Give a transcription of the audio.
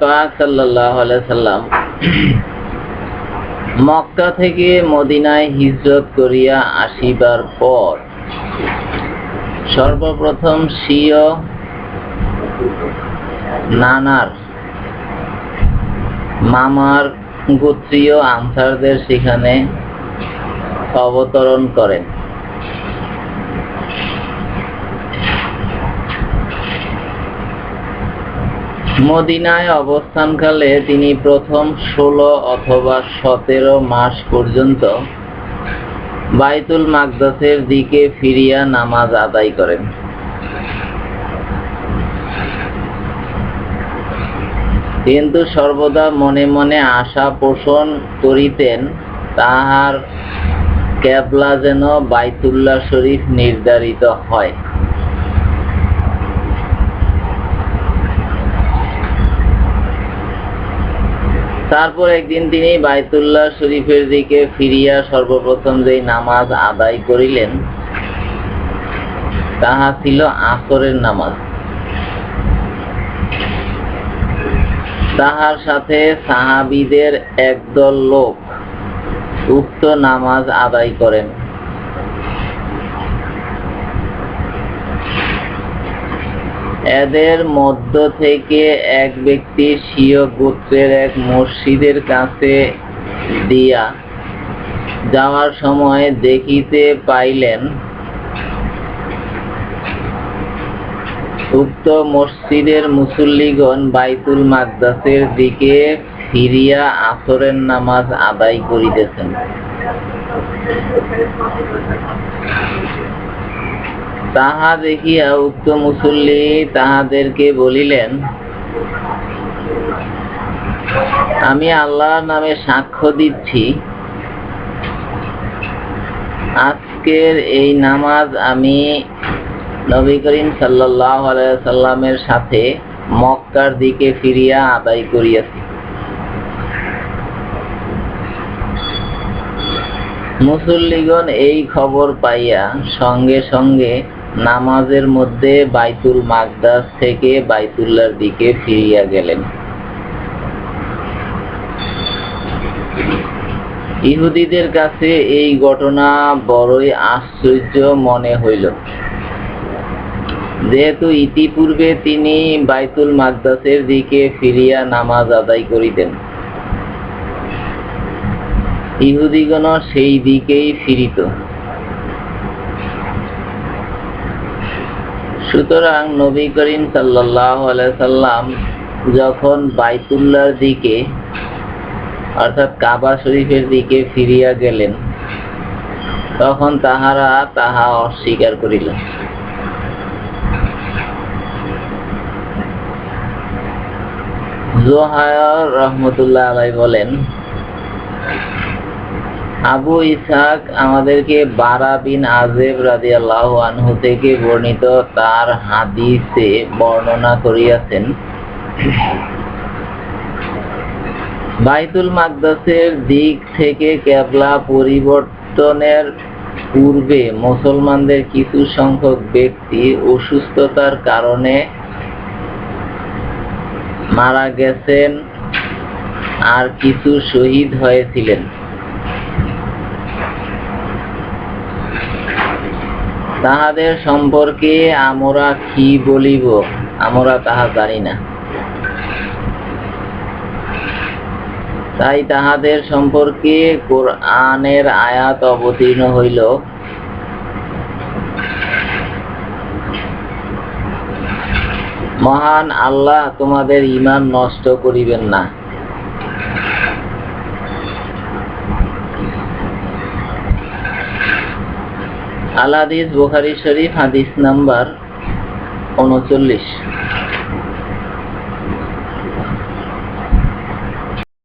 পাক সাল্লাম মক্কা থেকে মদিনায় হিজরত করিয়া আসিবার পর সর্বপ্রথম স্বীয় নানার মামার গোত্রীয় আনসারদের সেখানে অবতরণ করেন। মদিনায় অবস্থানকালে তিনি প্রথম ষোলো অথবা সতেরো মাস পর্যন্ত বাইতুল মাকদাসের দিকে ফিরিয়া নামাজ আদায় করেন। কিন্তু সর্বদা মনে মনে আশা পোষণ করিতেন, তাহার ক্যাবলা যেন বাইতুল্লাহ শরীফ নির্ধারিত হয়। তারপর একদিন তিনি বাইতুল্লাহ শরীফের দিকে ফিরিয়া সর্বপ্রথম যেই নামাজ আদায় করিলেন, তাহা ছিল আসরের নামাজ। তাহার সাথে সাহাবিদের একদল লোক উক্ত নামাজ আদায় করেন। এদের মধ্য থেকে এক ব্যক্তি স্বীয় গোত্রের এক মসজিদের কাছে দিয়া যাওয়ার সময় দেখিতে পাইলেন, উক্ত মসজিদের মুসল্লিগণ বাইতুল মাকদাসের দিকে ফিরিয়া আসরের নামাজ আদায় করিতেছেন। তাহা দেখিয়া উক্ত মুসল্লি তাহাদেরকে বলিলেন, আমি আল্লাহর নামে সাক্ষ্য দিচ্ছি। আজকের এই নামাজ আমি নবী করিম সাল্লামের সাথে মক্কার দিকে ফিরিয়া আদায় করিয়াছি। মুসল্লিগণ এই খবর পাইয়া সঙ্গে সঙ্গে নামাজের মধ্যে বাইতুল মাকদাস থেকে বাইতুল্লার দিকে ফিরিয়া গেলেন। ইহুদিদের কাছে এই ঘটনা বড়ই আশ্চর্য মনে হইল। যেহেতু ইতিপূর্বে তিনি বাইতুল মাকদাসের দিকে ফিরিয়া নামাজ আদায় করিতেন, ইহুদিগণ সেই দিকেই ফিরিত। সুতরাং নবী করিম সাল্লাম যখন বাইতুল্লার দিকে, অর্থাৎ কাবা শরীফের দিকে ফিরিয়া গেলেন, তখন তাহারা তাহা অস্বীকার করিল জোহায়র রহমতুল্লাহ আলাই বলেন আবু ইসাক আমাদেরকে বারা বিন আজেব রাজি আল্লাহ আনহু থেকে বর্ণিত তার হাদিসে বর্ণনা করিয়াছেন। বাইতুল মাকদাসের দিক থেকে কেবলা পরিবর্তনের পূর্বে মুসলমানদের কিছু সংখ্যক ব্যক্তি অসুস্থতার কারণে মারা গেছেন আর কিছু শহীদ হয়েছিলেন। তাহাদের সম্পর্কে আমরা কি বলিব, আমরা তাহা জানি না। তাই তাহাদের সম্পর্কে কোরআনের আয়াত অবতীর্ণ হইল। মহান আল্লাহ তোমাদের ইমান নষ্ট করিবেন না। আল বুহারি শরীফ হাদিস নাম্বার উনচল্লিশ।